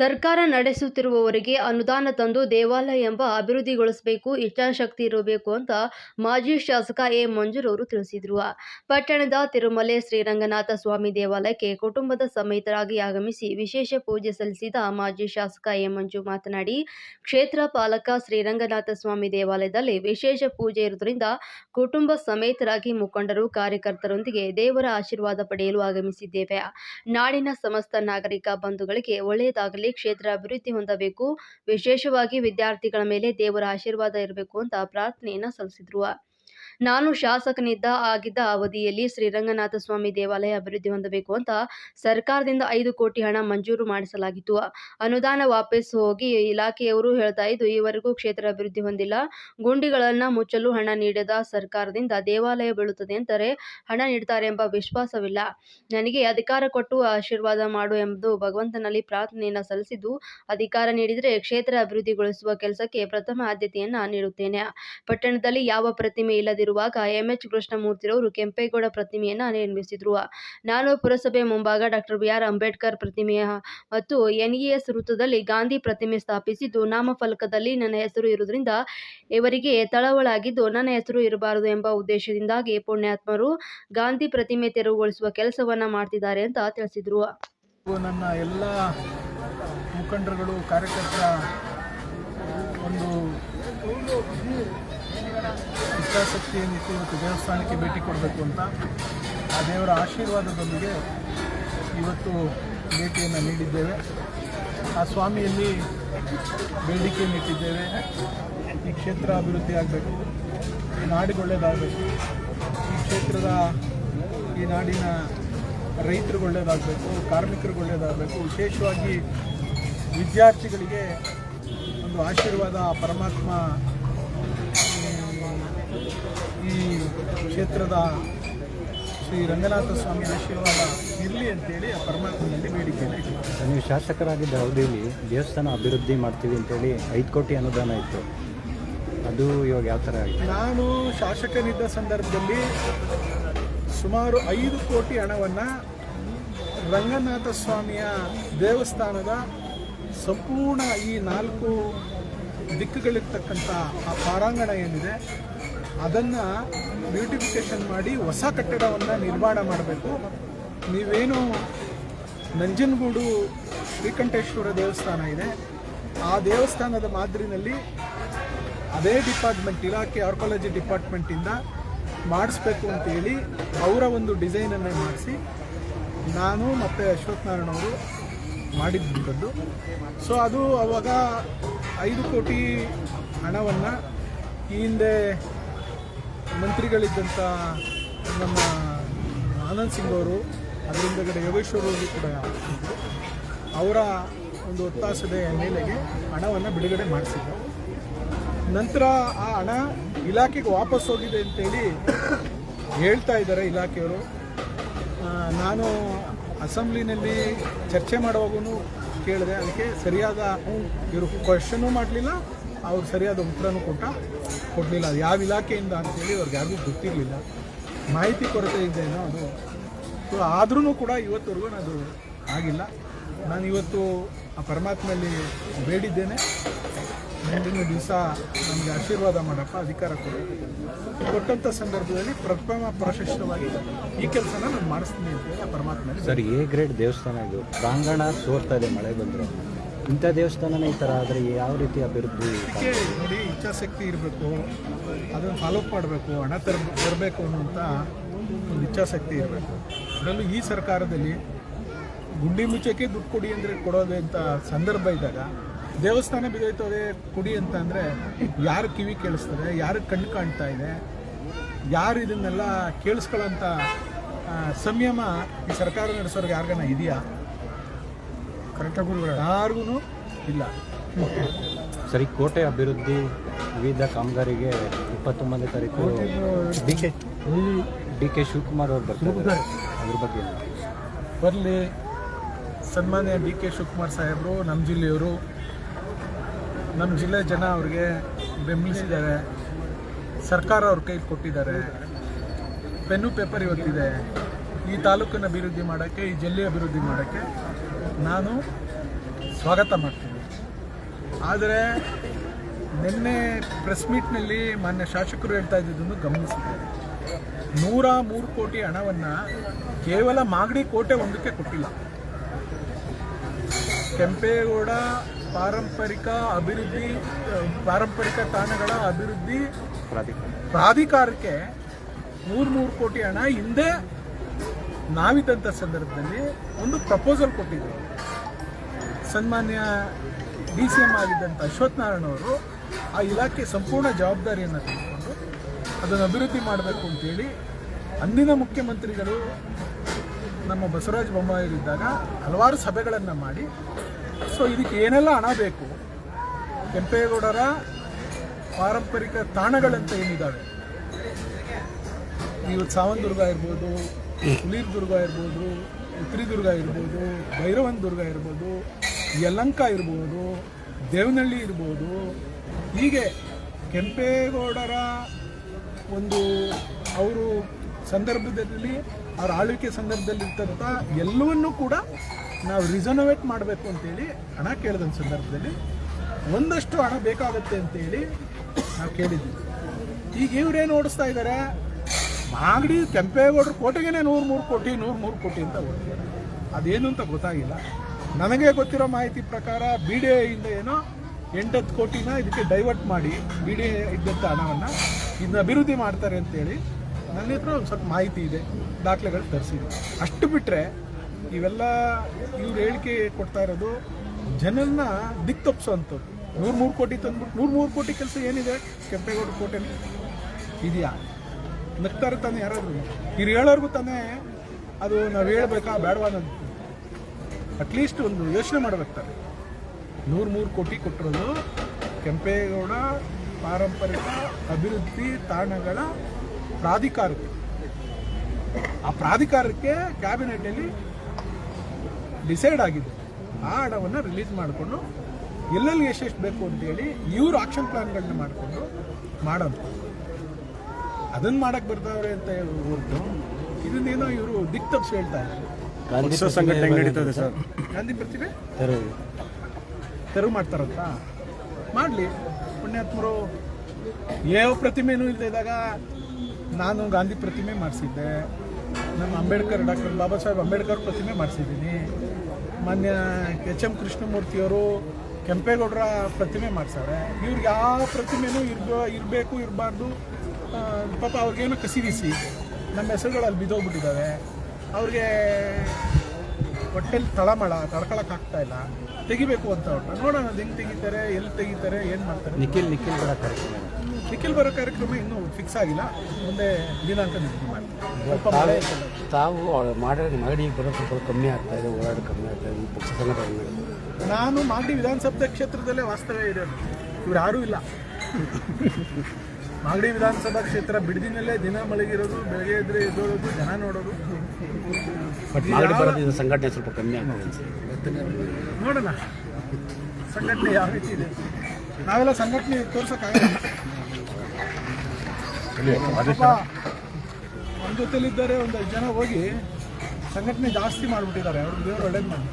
ಸರ್ಕಾರ ನಡೆಸುತ್ತಿರುವವರಿಗೆ ಅನುದಾನ ತಂದು ದೇವಾಲಯ ಎಂಬ ಅಭಿವೃದ್ಧಿಗೊಳಿಸಬೇಕು, ಇಚ್ಛಾಶಕ್ತಿ ಇರಬೇಕು ಅಂತ ಮಾಜಿ ಶಾಸಕ ಎ ಮಂಜೂರವರು ತಿಳಿಸಿದರು. ಪಟ್ಟಣದ ತಿರುಮಲೆ ಶ್ರೀರಂಗನಾಥ ಸ್ವಾಮಿ ದೇವಾಲಯಕ್ಕೆ ಕುಟುಂಬದ ಸಮೇತರಾಗಿ ಆಗಮಿಸಿ ವಿಶೇಷ ಪೂಜೆ ಸಲ್ಲಿಸಿದ ಮಾಜಿ ಶಾಸಕ ಎ ಮಂಜು ಮಾತನಾಡಿ, ಕ್ಷೇತ್ರ ಪಾಲಕ ಶ್ರೀರಂಗನಾಥ ಸ್ವಾಮಿ ದೇವಾಲಯದಲ್ಲಿ ವಿಶೇಷ ಪೂಜೆ ಇರುವುದರಿಂದ ಕುಟುಂಬ ಸಮೇತರಾಗಿ ಮುಖಂಡರು, ಕಾರ್ಯಕರ್ತರೊಂದಿಗೆ ದೇವರ ಆಶೀರ್ವಾದ ಪಡೆಯಲು ಆಗಮಿಸಿದ್ದೇವೆ. ನಾಡಿನ ಸಮಸ್ತ ನಾಗರಿಕ ಬಂಧುಗಳಿಗೆ ಒಳ್ಳೆಯದಾಗಲಿ. ಕ್ಷೇತ್ರ ಅಭಿವೃದ್ಧಿ ಹೊಂದಬೇಕು. ವಿಶೇಷವಾಗಿ ವಿದ್ಯಾರ್ಥಿಗಳ ಮೇಲೆ ದೇವರ ಆಶೀರ್ವಾದ ಇರಬೇಕು ಅಂತ ಪ್ರಾರ್ಥನೆಯನ್ನ ಸಲ್ಲಿಸಿದ್ರು. ನಾನು ಶಾಸಕನಿದ್ದ ಆಗಿದ್ದ ಅವಧಿಯಲ್ಲಿ ಶ್ರೀರಂಗನಾಥ ಸ್ವಾಮಿ ದೇವಾಲಯ ಅಭಿವೃದ್ಧಿ ಹೊಂದಬೇಕು ಅಂತ ಸರ್ಕಾರದಿಂದ ಐದು ಕೋಟಿ ಹಣ ಮಂಜೂರು ಮಾಡಿಸಲಾಗಿತ್ತು. ಅನುದಾನ ವಾಪಸ್ ಹೋಗಿ ಇಲಾಖೆಯವರು ಹೇಳ್ತಾ ಇದ್ದು, ಈವರೆಗೂ ಕ್ಷೇತ್ರ ಅಭಿವೃದ್ಧಿ ಹೊಂದಿಲ್ಲ. ಗುಂಡಿಗಳನ್ನು ಮುಚ್ಚಲು ಹಣ ನೀಡದ ಸರ್ಕಾರದಿಂದ ದೇವಾಲಯ ಬೀಳುತ್ತದೆ ಅಂತಾರೆ ಹಣ ನೀಡ್ತಾರೆ ಎಂಬ ವಿಶ್ವಾಸವಿಲ್ಲ. ನನಗೆ ಅಧಿಕಾರ ಕೊಟ್ಟು ಆಶೀರ್ವಾದ ಮಾಡು ಎಂಬುದು ಭಗವಂತನಲ್ಲಿ ಪ್ರಾರ್ಥನೆಯನ್ನು ಸಲ್ಲಿಸಿದ್ದು, ಅಧಿಕಾರ ನೀಡಿದರೆ ಕ್ಷೇತ್ರ ಅಭಿವೃದ್ಧಿಗೊಳಿಸುವ ಕೆಲಸಕ್ಕೆ ಪ್ರಥಮ ಆದ್ಯತೆಯನ್ನ ನೀಡುತ್ತೇನೆ. ಪಟ್ಟಣದಲ್ಲಿ ಯಾವ ಪ್ರತಿಮೆ ಇಲ್ಲದಿರುವಾಗ ಎಂಎಚ್ ಕೃಷ್ಣಮೂರ್ತಿರವರು ಕೆಂಪೇಗೌಡ ಪ್ರತಿಮೆಯನ್ನು ನಿರ್ಮಿಸಿದ್ರು. ನಾನು ಪುರಸಭೆ ಮುಂಭಾಗ ಡಾಕ್ಟರ್ ಬಿ ಆರ್ ಅಂಬೇಡ್ಕರ್ ಪ್ರತಿಮೆಯ ಮತ್ತು ಎನ್ಇಎಸ್ ವೃತ್ತದಲ್ಲಿ ಗಾಂಧಿ ಪ್ರತಿಮೆ ಸ್ಥಾಪಿಸಿದ್ದು. ನಾಮಫಲಕದಲ್ಲಿ ನನ್ನ ಹೆಸರು ಇರುವುದರಿಂದ ಇವರಿಗೆ ತಳವಳಾಗಿದ್ದು ನನ್ನ ಹೆಸರು ಇರಬಾರದು ಎಂಬ ಉದ್ದೇಶದಿಂದಾಗಿ ಪುಣ್ಯಾತ್ಮರು ಗಾಂಧಿ ಪ್ರತಿಮೆ ತೆರವುಗೊಳಿಸುವ ಕೆಲಸವನ್ನ ಮಾಡ್ತಿದ್ದಾರೆ ಅಂತ ತಿಳಿಸಿದ್ರು. ನನ್ನ ಎಲ್ಲ ಮುಖಂಡರುಗಳು ಕಾರ್ಯಕರ್ತರ ಒಂದು ಇಚ್ಛಾಶಕ್ತಿ ಏನಿತ್ತು ಇವತ್ತು ದೇವಸ್ಥಾನಕ್ಕೆ ಭೇಟಿ ಕೊಡಬೇಕು ಅಂತ ಆ ದೇವರ ಆಶೀರ್ವಾದದೊಂದಿಗೆ ಇವತ್ತು ಭೇಟಿಯನ್ನು ನೀಡಿದ್ದೇವೆ. ಆ ಸ್ವಾಮಿಯಲ್ಲಿ ಬೇಡಿಕೆಯನ್ನು ಇಟ್ಟಿದ್ದೇವೆ. ಈ ಕ್ಷೇತ್ರ ಅಭಿವೃದ್ಧಿ ಆಗಬೇಕು. ಈ ನಾಡಿಗೊಳ್ಳೇದಾಗಬೇಕು ಈ ಕ್ಷೇತ್ರದ ಈ ನಾಡಿನ ರೈತರಿಗೆ ಒಳ್ಳೆಯದಾಗಬೇಕು ಕಾರ್ಮಿಕರಿಗೆ ಒಳ್ಳೆಯದಾಗಬೇಕು ವಿಶೇಷವಾಗಿ ವಿದ್ಯಾರ್ಥಿಗಳಿಗೆ ಒಂದು ಆಶೀರ್ವಾದ, ಪರಮಾತ್ಮ ಈ ಕ್ಷೇತ್ರದ ಶ್ರೀ ರಂಗನಾಥ ಸ್ವಾಮಿ ಆಶೀರ್ವಾದ ಇರಲಿ ಅಂತೇಳಿ ಆ ಪರಮಾತ್ಮನಲ್ಲಿ ಬೇಡಿಕೆಯನ್ನು ಇಟ್ಟಿದ್ದಾರೆ ನೀವು ಶಾಸಕರಾಗಿದ್ದ ಅವಧಿಯಲ್ಲಿ ದೇವಸ್ಥಾನ ಅಭಿವೃದ್ಧಿ ಮಾಡ್ತೀವಿ ಅಂತೇಳಿ ಐದು ಕೋಟಿ ಅನುದಾನ ಇತ್ತು. ಅದು ಇವಾಗ ಯಾವ ಥರ ಆಗಿದೆ? ನಾನು ಶಾಸಕನಿದ್ದ ಸಂದರ್ಭದಲ್ಲಿ ಸುಮಾರು ಐದು ಕೋಟಿ ಹಣವನ್ನು ರಂಗನಾಥ ಸ್ವಾಮಿಯ ದೇವಸ್ಥಾನದ ಸಂಪೂರ್ಣ ಈ ನಾಲ್ಕು ದಿಕ್ಕುಗಳಿರ್ತಕ್ಕಂಥ ಆ ಪಾರಾಂಗಣ ಏನಿದೆ ಅದನ್ನು ಬ್ಯೂಟಿಫಿಕೇಷನ್ ಮಾಡಿ ಹೊಸ ಕಟ್ಟಡವನ್ನು ನಿರ್ಮಾಣ ಮಾಡಬೇಕು. ನೀವೇನು ನಂಜನಗೂಡು ಶ್ರೀಕಂಠೇಶ್ವರ ದೇವಸ್ಥಾನ ಇದೆ, ಆ ದೇವಸ್ಥಾನದ ಮಾದರಿನಲ್ಲಿ ಅದೇ ಡಿಪಾರ್ಟ್ಮೆಂಟ್ ಇಲಾಖೆ ಆರ್ಕಾಲಜಿ ಡಿಪಾರ್ಟ್ಮೆಂಟಿಂದ ಮಾಡಿಸ್ಬೇಕು ಅಂತೇಳಿ ಅವರ ಒಂದು ಡಿಸೈನನ್ನು ಮಾಡಿಸಿ ನಾನು ಮತ್ತು ಅಶ್ವಥ್ ನಾರಾಯಣ ಅವರು ಮಾಡಿದ್ದಂಥದ್ದು ಸೊ ಅದು ಅವಾಗ ಐದು ಕೋಟಿ ಹಣವನ್ನು ಈ ಹಿಂದೆ ಮಂತ್ರಿಗಳಿದ್ದಂಥ ನಮ್ಮ ಆನಂದ್ ಸಿಂಗ್ ಅವರು, ಅದರಿಂದ ಕಡೆ ಯೋಗೇಶ್ವರವರು ಕೂಡ ಅವರ ಒಂದು ಒತ್ತಾಸದ ಮೇಲೆಗೆ ಹಣವನ್ನು ಬಿಡುಗಡೆ ಮಾಡಿಸಿದ್ರು. ನಂತರ ಆ ಹಣ ಇಲಾಖೆಗೆ ವಾಪಸ್ ಹೋಗಿದೆ ಅಂತೇಳಿ ಹೇಳ್ತಾ ಇದ್ದಾರೆ ಇಲಾಖೆಯವರು. ನಾನು ಅಸೆಂಬ್ಲಿನಲ್ಲಿ ಚರ್ಚೆ ಮಾಡುವಾಗೂ ಕೇಳಿದೆ. ಅದಕ್ಕೆ ಸರಿಯಾದ ಇವರು ಕ್ವಶನೂ ಮಾಡಲಿಲ್ಲ ಅವ್ರು ಸರಿಯಾದ ಉತ್ತರನೂ ಕೊಟ್ಟ, ಕೊಡಲಿಲ್ಲ. ಅದು ಯಾವ ಇಲಾಖೆಯಿಂದ ಅಂತೇಳಿ ಅವ್ರಿಗೆ ಯಾರಿಗೂ ಗೊತ್ತಿರಲಿಲ್ಲ. ಮಾಹಿತಿ ಕೊರತೆ ಇದ್ದೇನೋ ಅದು. ಸೊ ಆದ್ರೂ ಕೂಡ ಇವತ್ತವರೆಗೂ ಅದು ಆಗಿಲ್ಲ. ನಾನು ಇವತ್ತು ಆ ಪರಮಾತ್ಮಲ್ಲಿ ಬೇಡಿದ್ದೇನೆ. ಮುಂದಿನ ದಿವಸ ನಮಗೆ ಆಶೀರ್ವಾದ ಮಾಡಪ್ಪ, ಅಧಿಕಾರ ಕೊಡು. ಕೊಟ್ಟಂಥ ಸಂದರ್ಭದಲ್ಲಿ ಪ್ರಥಮ ಪ್ರಶಸ್ತವಾಗಿ ಈ ಕೆಲಸನ ನಾನು ಮಾಡಿಸ್ತೀನಿ ಅಂತೇಳಿ ಆ ಪರಮಾತ್ಮಲ್ಲಿ ಸರ್ ಎ ಗ್ರೇಡ್ ದೇವಸ್ಥಾನ ಇದು. ಪ್ರಾಂಗಣ ಸೋರ್ತಾ ಇದೆ, ಮಳೆ ಬಂದರೆ. ಇಂಥ ದೇವಸ್ಥಾನನೇ ಈ ಥರ ಆದರೆ ಯಾವ ರೀತಿ ಅಭಿವೃದ್ಧಿ ಅದಕ್ಕೆ ನೋಡಿ ಇಚ್ಛಾಶಕ್ತಿ ಇರಬೇಕು ಅದನ್ನು ಫಾಲೋ ಮಾಡಬೇಕು ಹಣ ತರ ತರಬೇಕು ಅನ್ನುವಂಥ ಒಂದು ಇಚ್ಛಾಶಕ್ತಿ ಇರಬೇಕು. ಅದರಲ್ಲೂ ಈ ಸರ್ಕಾರದಲ್ಲಿ ಗುಂಡಿ ಮುಚ್ಚಕ್ಕೆ ದುಡ್ಡು ಕೊಡಿ ಅಂದರೆ ಕೊಡೋದು ಅಂತ ಸಂದರ್ಭ ಇದ್ದಾಗ ದೇವಸ್ಥಾನ ಬಿದ್ದೋಯ್ತದೆ ಕೊಡಿ ಅಂತ ಅಂದರೆ ಯಾರು ಕಿವಿ ಕೇಳಿಸ್ತದೆ ಯಾರು ಕಣ್ಣು ಕಾಣ್ತಾ ಇದೆ ಯಾರು ಇದನ್ನೆಲ್ಲ ಕೇಳಿಸ್ಕೊಳ್ಳೋಂಥ ಸಂಯಮ ಈ ಸರ್ಕಾರ ನಡೆಸೋರಿಗೆ ಯಾರಿಗಾನ ಇದೆಯಾ? ಕರೆಕ್ಟಾಗಿ ಯಾರಿಗೂ ಇಲ್ಲ. ಸರಿ ಕೋಟೆ ಅಭಿವೃದ್ಧಿ ವಿವಿಧ ಕಾಮಗಾರಿಗೆ ಇಪ್ಪತ್ತೊಂಬತ್ತನೇ ತಾರೀಕು D K D K Shivakumar ಅವರು ಬರ್ತಾರೆ. ಅದ್ರ ಬಗ್ಗೆ? ಬರಲಿ. ಸನ್ಮಾನ್ಯ ಡಿ ಕೆ ಶಿವಕುಮಾರ್ ಸಾಹೇಬರು ನಮ್ಮ ಜಿಲ್ಲೆಯವರು. ನಮ್ಮ ಜಿಲ್ಲೆ ಜನ ಅವ್ರಿಗೆ ಬೆಂಬಲಿಸಿದ್ದಾರೆ. ಸರ್ಕಾರ ಅವ್ರ ಕೈಗೆ ಕೊಟ್ಟಿದ್ದಾರೆ. ಪೆನ್ನು ಪೇಪರ್ ಇವತ್ತಿದೆ. ಈ ತಾಲೂಕನ್ನು ಅಭಿವೃದ್ಧಿ ಮಾಡೋಕ್ಕೆ, ಈ ಜಿಲ್ಲೆ ಅಭಿವೃದ್ಧಿ ಮಾಡೋಕ್ಕೆ ನಾನು ಸ್ವಾಗತ ಮಾಡ್ತೀನಿ. ಆದರೆ ನಿನ್ನೆ ಪ್ರೆಸ್ ಮೀಟ್ನಲ್ಲಿ ಮಾನ್ಯ ಶಾಸಕರು ಹೇಳ್ತಾ ಇದ್ದಿದ್ದನ್ನು ಗಮನಿಸಿದ್ದಾರೆ ನೂರ ಮೂರು ಕೋಟಿ ಹಣವನ್ನು ಕೇವಲ ಮಾಗಡಿ ಕೋಟೆ ಒಂದಕ್ಕೆ ಕೊಟ್ಟಿಲ್ಲ. ಕೆಂಪೇಗೌಡ ಪಾರಂಪರಿಕ ಅಭಿವೃದ್ಧಿ, ಪಾರಂಪರಿಕ ತಾಣಗಳ ಅಭಿವೃದ್ಧಿ ಪ್ರಾಧಿಕಾರ ಪ್ರಾಧಿಕಾರಕ್ಕೆ ಮೂರು ಮೂರು ಕೋಟಿ ಹಣ ಹಿಂದೆ ನಾವಿದ್ದಂಥ ಸಂದರ್ಭದಲ್ಲಿ ಒಂದು ಪ್ರಪೋಸಲ್ ಕೊಟ್ಟಿದ್ದರು ಸನ್ಮಾನ್ಯ ಡಿ ಸಿ ಎಂ ಆಗಿದ್ದಂಥ ಅಶ್ವಥ್ ನಾರಾಯಣ ಅವರು ಆ ಇಲಾಖೆ ಸಂಪೂರ್ಣ ಜವಾಬ್ದಾರಿಯನ್ನು ತೆಗೆದುಕೊಂಡು ಅದನ್ನು ಅಭಿವೃದ್ಧಿ ಮಾಡಬೇಕು ಅಂತೇಳಿ ಅಂದಿನ ಮುಖ್ಯಮಂತ್ರಿಗಳು ನಮ್ಮ ಬಸವರಾಜ ಬೊಮ್ಮಾಯಿರಿದ್ದಾಗ ಹಲವಾರು ಸಭೆಗಳನ್ನು ಮಾಡಿ, ಸೊ ಇದಕ್ಕೆ ಏನೆಲ್ಲ ಹಣ ಬೇಕು? ಕೆಂಪೇಗೌಡರ ಪಾರಂಪರಿಕ ತಾಣಗಳಂತ ಏನಿದ್ದಾವೆ ಇವತ್ತು ಸಾವಂದುರ್ಗ ಇರ್ಬೋದು ಹುಲಿರ್ ದುರ್ಗ ಇರ್ಬೋದು, ಉತ್ರಿದುರ್ಗ ಇರ್ಬೋದು ಭೈರವನ್ ದುರ್ಗ ಇರ್ಬೋದು, ಯಲಂಕ ಇರ್ಬೋದು, ದೇವನಹಳ್ಳಿ ಇರ್ಬೋದು. ಹೀಗೆ ಕೆಂಪೇಗೌಡರ ಒಂದು ಅವರು ಸಂದರ್ಭದಲ್ಲಿ, ಅವ್ರ ಆಳ್ವಿಕೆ ಸಂದರ್ಭದಲ್ಲಿ ಇರ್ತಂಥ ಎಲ್ಲವನ್ನೂ ಕೂಡ ನಾವು ರಿಸನೋವೇಟ್ ಮಾಡಬೇಕು ಅಂತೇಳಿ ಹಣ ಕೇಳಿದ ಸಂದರ್ಭದಲ್ಲಿ ಒಂದಷ್ಟು ಹಣ ಬೇಕಾಗುತ್ತೆ ಅಂತೇಳಿ ನಾವು ಕೇಳಿದ್ವಿ. ಈಗ ಇವ್ರೇನು ಓಡಿಸ್ತಾ ಇದ್ದಾರೆ ಮಾಗಡಿ, ಕೆಂಪೇಗೌಡರು ಕೋಟೆಗೇನೆ ನೂರು ಮೂರು ಕೋಟಿ, ನೂರು ಮೂರು ಕೋಟಿ ಅಂತ ಓಡ್ತಾರೆ ಅದೇನು ಅಂತ ಗೊತ್ತಾಗಿಲ್ಲ. ನನಗೆ ಗೊತ್ತಿರೋ ಮಾಹಿತಿ ಪ್ರಕಾರ ಬಿ ಡಿ ಐಯಿಂದ ಏನೋ ಎಂಟತ್ತು ಕೋಟಿನ ಇದಕ್ಕೆ ಡೈವರ್ಟ್ ಮಾಡಿ ಬಿ ಡಿ ಎ ಇದ್ದಂಥ ಹಣವನ್ನು ಇದನ್ನ ಅಭಿವೃದ್ಧಿ ಮಾಡ್ತಾರೆ ಅಂತೇಳಿ ನನ್ನ ಹತ್ರ ಒಂದು ಸ್ವಲ್ಪ ಮಾಹಿತಿ ಇದೆ. ದಾಖಲೆಗಳು ತರಿಸಿದೆ ಅಷ್ಟು ಬಿಟ್ಟರೆ ಇವೆಲ್ಲ ಇವ್ರು ಹೇಳಿಕೆ ಕೊಡ್ತಾ ಇರೋದು ಜನರನ್ನ ದಿಕ್ ತಪ್ಪಿಸೋವಂಥದ್ದು. ನೂರು ಮೂರು ಕೋಟಿ ತಂದ್ಬಿಟ್ಟು ನೂರು ಮೂರು ಕೋಟಿ ಕೆಲಸ ಏನಿದೆ ಕೆಂಪೇಗೌಡ ಕೋಟೆಲಿ? ಇದೆಯಾ? ನಗ್ತಾರೆ ತಾನೆ ಯಾರಾದರೂ? ಇವ್ರು ಹೇಳೋರ್ಗೂ ತಾನೇ ಅದು ನಾವು ಹೇಳ್ಬೇಕಾ? ಬೇಡವಾ ಅನ್ನೋದು ಅಟ್ಲೀಸ್ಟ್ ಒಂದು ಯೋಚನೆ ಮಾಡ್ಬೇಕಾರೆ ತಾನೆ ನೂರು ಮೂರು ಕೋಟಿ ಕೊಟ್ಟಿರೋದು ಕೆಂಪೇಗೌಡ ಪಾರಂಪರಿಕ ಅಭಿವೃದ್ಧಿ ತಾಣಗಳ ಪ್ರಾಧಿಕಾರಕ್ಕೆ. ಆ ಪ್ರಾಧಿಕಾರಕ್ಕೆ ಕ್ಯಾಬಿನೆಟಲ್ಲಿ ಡಿಸೈಡ್ ಆಗಿದೆ. ಆ ಹಣವನ್ನು ರಿಲೀಸ್ ಮಾಡಿಕೊಂಡು ಎಲ್ಲೆಲ್ಲಿ ಎಷ್ಟೆಷ್ಟು ಬೇಕು ಅಂತೇಳಿ ಇವರು ಆಕ್ಷನ್ ಪ್ಲ್ಯಾನ್ಗಳನ್ನ ಮಾಡಿಕೊಂಡು ಮಾಡೋದು. ಅದನ್ನ ಮಾಡಕ್ ಬರ್ತಾವ್ರೆ ಅಂತ ಹೇಳಿ ಹೊರತು ಇದನ್ನೇನೋ ಇವರು ದಿಕ್ ತಪ್ಪಿಸಿ ಹೇಳ್ತಾ ಇದ್ದಾರೆ. ಗಾಂಧಿ ಸಂಘಟನೆ ನಡೀತದೆ ಸರ್. ಗಾಂಧಿ ಪ್ರತಿಭೆ ತೆರವು. ತೆರವು ಮಾಡ್ತಾರಂತ? ಮಾಡಲಿ. ಪುಣ್ಯಾತ್ಮರು ಯಾವ ಪ್ರತಿಮೆನೂ ಇಲ್ಲದೆ ಇದ್ದಾಗ ನಾನು ಗಾಂಧಿ ಪ್ರತಿಮೆ ಮಾಡಿಸಿದ್ದೆ. ನಮ್ಮ ಅಂಬೇಡ್ಕರ್ ಡಾಕ್ಟರ್ ಬಾಬಾ ಸಾಹೇಬ್ ಅಂಬೇಡ್ಕರ್ ಪ್ರತಿಮೆ ಮಾಡಿಸಿದ್ದೀನಿ. ಮಾನ್ಯ ಎಚ್ ಎಂ ಕೃಷ್ಣಮೂರ್ತಿಯವರು ಕೆಂಪೇಗೌಡರ ಪ್ರತಿಮೆ ಮಾಡ್ಸಾರೆ ಇವ್ರಿಗೆ ಯಾವ ಪ್ರತಿಮೆನೂ ಇರ್ಬೋ ಇರಬೇಕು ಇರಬಾರ್ದು. ಪಾಪ ಅವ್ರಿಗೇನೋ ಕಸಿವಿಸಿ ನಮ್ಮ ಹೆಸರುಗಳು ಅಲ್ಲಿ ಬಿದ್ದೋಗ್ಬಿಟ್ಟಿದ್ದಾವೆ. ಅವ್ರಿಗೆ ಹೊಟ್ಟೆಲಿ ತಳಮಳ ತಡ್ಕೊಳಕ್ಕಾಗ್ತಾ ಇಲ್ಲ. ತೆಗಿಬೇಕು ಅಂತ ಹೊರಟ ನೋಡೋಣ ಅದು ಹೆಂಗೆ ತೆಗಿತಾರೆ ಎಲ್ಲಿ ತೆಗಿತಾರೆ ಏನು ಮಾಡ್ತಾರೆ. ನಿಖಿಲ್ ನಿಖಿಲ್ ಬರೋ ಕಾರ್ಯಕ್ರಮ ನಿಖಿಲ್ ಬರೋ ಕಾರ್ಯಕ್ರಮ ಇನ್ನೂ ಫಿಕ್ಸ್ ಆಗಿಲ್ಲ. ಮುಂದೆ ದಿನಾಂಕ ನಿಗದಿ ತಾವು ಮಾಡಿ ಮಾಡಿ ಬರೋ ಸ್ವಲ್ಪ ಕಮ್ಮಿ ಆಗ್ತಾ ಇದೆ ಓಡಾಡೋದು ಕಮ್ಮಿ ಆಗ್ತಾ ಇದೆ ಪಕ್ಷ ನಾನು ಮಾಡಿ ವಿಧಾನಸಭಾ ಕ್ಷೇತ್ರದಲ್ಲೇ ವಾಸ್ತವ್ಯ ಇರೋದು ಇವ್ರು ಯಾರೂ ಇಲ್ಲ. ಮಾಗಡಿ ವಿಧಾನಸಭಾ ಕ್ಷೇತ್ರ ಬಿಡದಿನಲ್ಲೇ ದಿನ ಮಲಗಿರೋದು ಬೆಳಗ್ಗೆ ಇದ್ರೆ ಎದ್ದೋಳೋದು ಜನ ನೋಡೋದು. ಬಟ್ ಮಾಗಡಿ ಬರೋದ್ರಿಂದ ಸಂಘಟನೆ ಸ್ವಲ್ಪ ಕಮ್ಮಿ ಆಗ್ತದೆ ಅನ್ಸುತ್ತೆ. ನೋಡೋಣ. ಸಂಘಟನೆ ಯಾವ ರೀತಿ ಇದೆ? ನಾವೆಲ್ಲ ಸಂಘಟನೆ ತೋರ್ಸೋಕ್ಕಾಗಲ್ಲ. ಒಂದು ಜೊತೆಲಿದ್ದಾರೆ ಜೊತೆಲಿದ್ದಾರೆ ಐದು ಜನ ಹೋಗಿ ಸಂಘಟನೆ ಜಾಸ್ತಿ ಮಾಡಿಬಿಟ್ಟಿದ್ದಾರೆ. ಅವ್ರಿಗೆ ದೇವರು ಒಳ್ಳೇದು ಮಾಡಿ